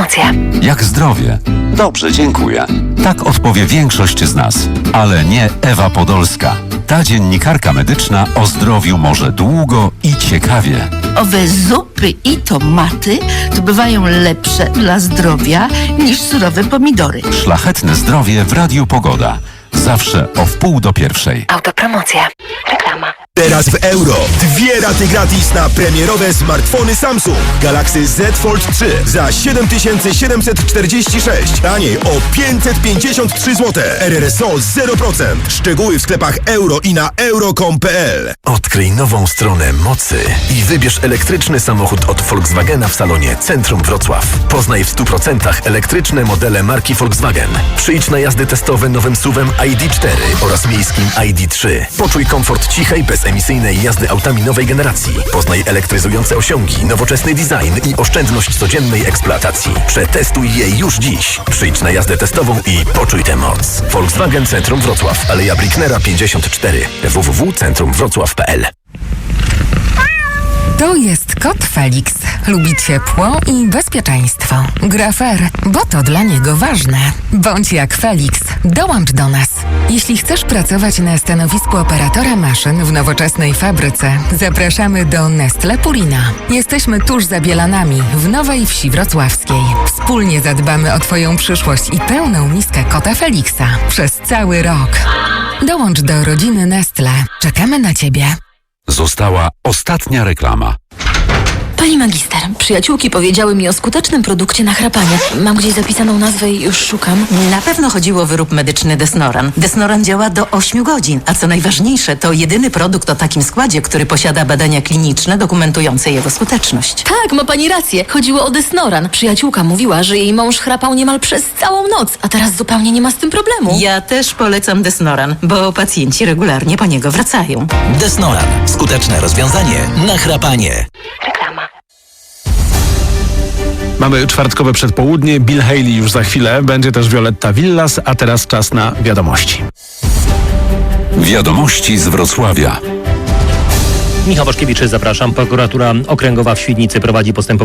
Autopromocja. Jak zdrowie? Dobrze, dziękuję. Tak odpowie większość z nas, ale nie Ewa Podolska. Ta dziennikarka medyczna o zdrowiu może długo i ciekawie. Owe zupy i tomaty to bywają lepsze dla zdrowia niż surowe pomidory. Szlachetne zdrowie w Radiu Pogoda. Zawsze o wpół do pierwszej. Autopromocja. Reklama. Teraz w euro. Dwie raty gratis na premierowe smartfony Samsung. Galaxy Z Fold 3 za 7746. Taniej o 553 zł. RRSO 0%. Szczegóły w sklepach euro i na euro.com.pl. Odkryj nową stronę mocy i wybierz elektryczny samochód od Volkswagena w salonie Centrum Wrocław. Poznaj w 100% elektryczne modele marki Volkswagen. Przyjdź na jazdy testowe nowym SUVem ID4 oraz miejskim ID3. Poczuj komfort cichej, bezemisyjnej jazdy autami nowej generacji. Poznaj elektryzujące osiągi, nowoczesny design i oszczędność codziennej eksploatacji. Przetestuj je już dziś. Przyjdź na jazdę testową i poczuj tę moc. Volkswagen Centrum Wrocław, Aleja Bricknera 54. www.centrumwrocław.pl To jest kot Felix. Lubi ciepło i bezpieczeństwo. Gra fair, bo to dla niego ważne. Bądź jak Felix. Dołącz do nas. Jeśli chcesz pracować na stanowisku operatora maszyn w nowoczesnej fabryce, zapraszamy do Nestle Purina. Jesteśmy tuż za Bielanami, w Nowej Wsi Wrocławskiej. Wspólnie zadbamy o Twoją przyszłość i pełną miskę kota Felixa przez cały rok. Dołącz do rodziny Nestle. Czekamy na Ciebie. Została ostatnia reklama. Pani magister, przyjaciółki powiedziały mi o skutecznym produkcie na chrapanie. Mam gdzieś zapisaną nazwę i już szukam. Na pewno chodziło o wyrób medyczny Desnoran. Desnoran działa do 8 godzin, a co najważniejsze, to jedyny produkt o takim składzie, który posiada badania kliniczne dokumentujące jego skuteczność. Tak, ma pani rację. Chodziło o Desnoran. Przyjaciółka mówiła, że jej mąż chrapał niemal przez całą noc, a teraz zupełnie nie ma z tym problemu. Ja też polecam Desnoran, bo pacjenci regularnie po niego wracają. Desnoran. Skuteczne rozwiązanie na chrapanie. Mamy czwartkowe przedpołudnie, Bill Haley już za chwilę, będzie też Violetta Villas, a teraz czas na wiadomości. Wiadomości z Wrocławia. Michał Waszkiewicz, zapraszam. Prokuratura Okręgowa w Świdnicy prowadzi postępowanie